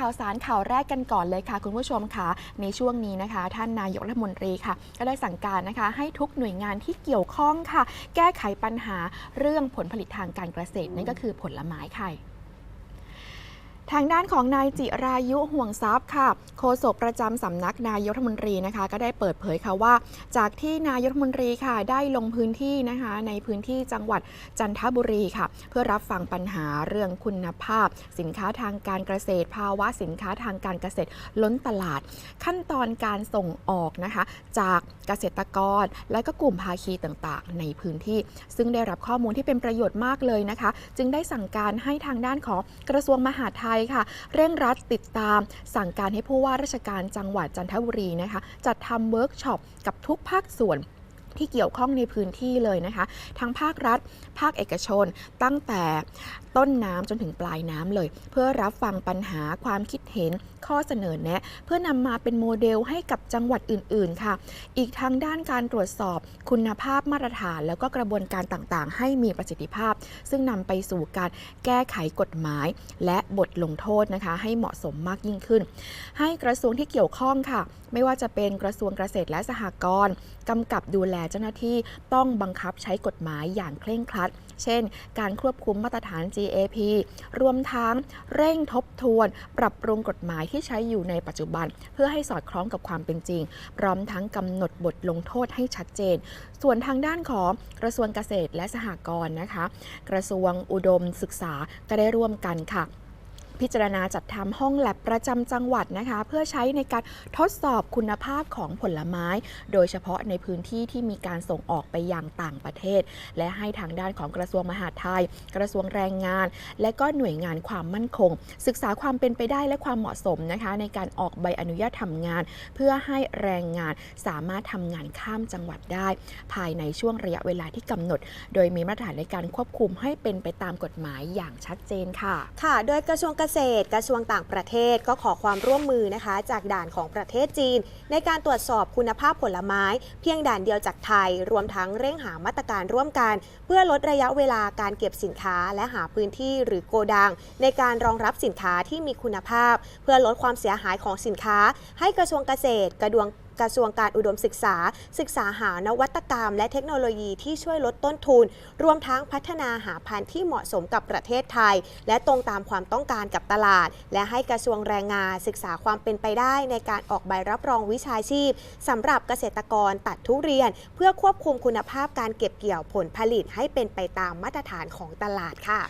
ข่าวสารข่าวแรกกันก่อนเลยค่ะ คุณผู้ชมค่ะ ในช่วงนี้นะคะ ท่านนายกรัฐมนตรีค่ะ ก็ได้สั่งการนะคะ ให้ทุกหน่วยงานที่เกี่ยวข้องค่ะ แก้ไขปัญหาเรื่องผลผลิตทางการเกษตรนั่นก็คือผลไม้ค่ะ ทางด้านของนายจิรายุห่วงทรัพย์ค่ะ โฆษกประจำสำนักนายกรัฐมนตรีนะคะ ก็ได้เปิดเผยค่ะว่า จากที่นายกรัฐมนตรีค่ะได้ลงพื้นที่นะคะ ในพื้นที่จังหวัดจันทบุรีค่ะ เพื่อรับฟังปัญหาเรื่องคุณภาพ สินค้าทางการเกษตร ภาวะสินค้าทางการเกษตร ล้นตลาด ขั้นตอนการส่งออกนะคะ จากเกษตรกร และก็กลุ่มภาคีต่างๆ ในพื้นที่ ซึ่งได้รับข้อมูลที่เป็นประโยชน์มากเลยนะคะ จึงได้สั่งการให้ทางด้านของกระทรวงมหาดไทยค่ะ เร่งรัดติดตาม สั่งการให้ผู้ว่าราชการจังหวัดจันทบุรีนะคะ จัดทำเวิร์กช็อปกับทุกภาคส่วน ที่เกี่ยวข้องในพื้นที่เลยนะคะ ทั้งภาครัฐ ภาคเอกชน ตั้งแต่ต้นน้ำจนถึงปลายน้ำเลย เพื่อรับฟังปัญหาความคิดเห็นข้อเสนอแนะ เพื่อนำมาเป็นโมเดลให้กับจังหวัดอื่น ๆ ค่ะ อีกทางด้านการตรวจสอบคุณภาพมาตรฐาน แล้วก็กระบวนการต่างๆ ให้มีประสิทธิภาพ ซึ่งนำไปสู่การแก้ไขกฎหมาย และบทลงโทษนะคะ ให้เหมาะสมมากยิ่งขึ้น ให้กระทรวงที่เกี่ยวข้องค่ะ ไม่ว่าจะเป็นกระทรวงเกษตรและสหกรณ์กำกับดูแลเจ้าหน้าที่ต้องบังคับใช้กฎหมายอย่างเคร่งครัด เช่น การควบคุมมาตรฐาน GAP รวมทั้งเร่งทบทวน ปรับปรุงกฎหมายที่ใช้อยู่ในปัจจุบัน เพื่อให้สอดคล้องกับความเป็นจริง พร้อมทั้งกำหนดบทลงโทษให้ชัดเจน ส่วนทางด้านของกระทรวงเกษตรและสหกรณ์นะคะ กระทรวงอุดมศึกษาก็ได้ร่วมกันค่ะ พิจารณาจัดทำห้องแลบประจำจังหวัดนะคะ เพื่อใช้ในการทดสอบคุณภาพของผลไม้ โดยเฉพาะในพื้นที่ที่มีการส่งออกไปยังต่างประเทศ และให้ทางด้านของกระทรวงมหาดไทย กระทรวงแรงงาน และก็หน่วยงานความมั่นคง ศึกษาความเป็นไปได้และความเหมาะสมนะคะ ในการออกใบอนุญาตทำงาน เพื่อให้แรงงานสามารถทำงานข้ามจังหวัดได้ ภายในช่วงระยะเวลาที่กำหนด โดยมีมาตรฐานในการควบคุมให้เป็นไปตามกฎหมายอย่างชัดเจนค่ะ ค่ะ โดยกระทรวงเกษตรกระทรวงต่างประเทศก็ขอความร่วมมือนะคะ จากด่านของประเทศจีน ในการตรวจสอบคุณภาพผลไม้ เพียงด่านเดียวจากไทย รวมทั้งเร่งหามาตรการร่วมกัน เพื่อลดระยะเวลาการเก็บสินค้า และหาพื้นที่หรือโกดัง ในการรองรับสินค้าที่มีคุณภาพ เพื่อลดความเสียหายของสินค้า ให้กระทรวงเกษตรกระดวง กระทรวงการอุดมศึกษา ศึกษาหานวัตกรรม และเทคโนโลยีที่ช่วยลดต้นทุน รวมทั้งพัฒนาหาพันธุ์ที่เหมาะสมกับประเทศไทย และตรงตามความต้องการกับตลาด และให้กระทรวงแรงงานศึกษาความเป็นไปได้ในการออกใบรับรองวิชาชีพสำหรับเกษตรกรตัดทุเรียน เพื่อควบคุมคุณภาพการเก็บเกี่ยวผลผลิตให้เป็นไปตามมาตรฐานของตลาดค่ะ